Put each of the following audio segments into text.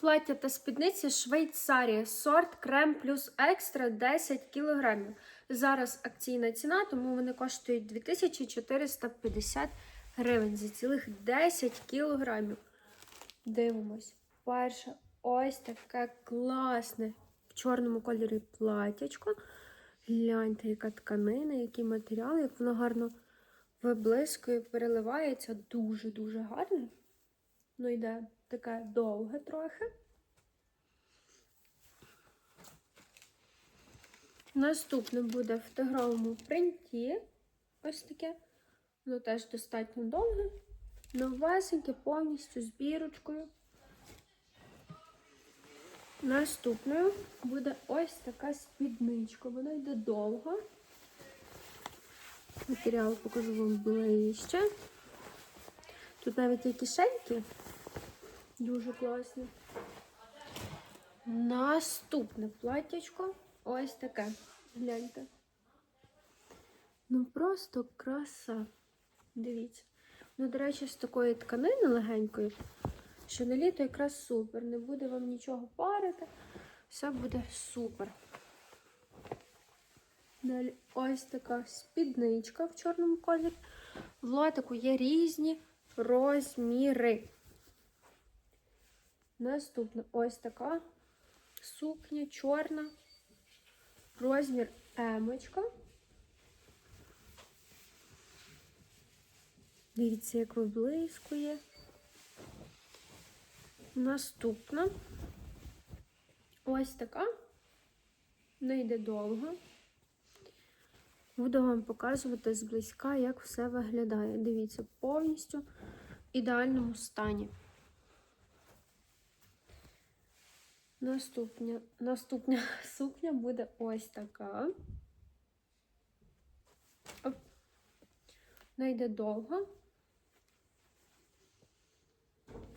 Плаття та спідниці Швейцарія. Сорт крем плюс екстра 10 кг. Зараз акційна ціна, тому вони коштують 2450 гривень за цілих 10 кілограмів. Дивимось. Перше, ось таке класне в чорному кольорі платтячко. Гляньте, яка тканина, який матеріал, як воно гарно виблискує, переливається. Дуже-дуже гарно. Ну, йде таке довге трохи. Наступне буде в тигровому принті. Ось таке. Воно теж достатньо довге. Новесеньке, повністю з бірочкою. Наступною буде ось така спідничка. Вона йде довго. Матеріал покажу вам ближче. Тут навіть є кишеньки. Дуже класні. Наступне платтячко. Ось таке. Гляньте. Ну просто краса. Дивіться. Ну, до речі, з такої тканини легенької, що на літо якраз супер. Не буде вам нічого парити. Все буде супер. Далі ось така спідничка в чорному кольорі. В лотику є різні розміри. Наступна ось така сукня чорна. Розмір емочка. Дивіться, як виблискує. Наступна. Ось така. Не йде довго. Буду вам показувати зблизька, як все виглядає. Дивіться, повністю в ідеальному стані. Наступня, наступна сукня буде ось така. Оп. Йде довго.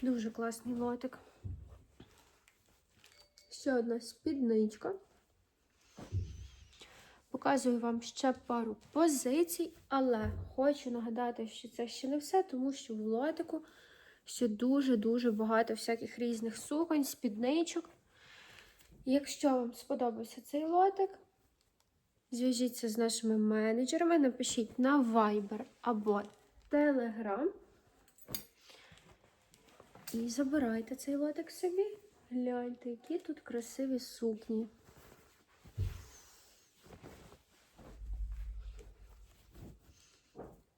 Дуже класний лотик. Ще одна спідничка. Показую вам ще пару позицій, але хочу нагадати, що це ще не все, тому що в лотику ще дуже-дуже багато всяких різних суконь, спідничок. Якщо вам сподобався цей лотик, зв'яжіться з нашими менеджерами, напишіть на Viber або Telegram. І забирайте цей лотик собі. Гляньте, які тут красиві сукні.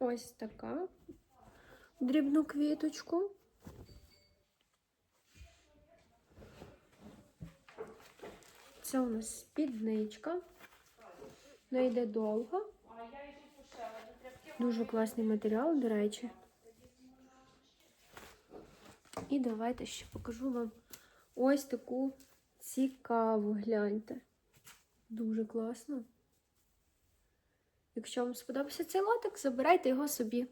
Ось така дрібну квіточку. Це у нас спідничка. Вона йде довго. Дуже класний матеріал, до речі. І давайте ще покажу вам ось таку цікаву, гляньте. Дуже класно. Якщо вам сподобався цей лотик, забирайте його собі.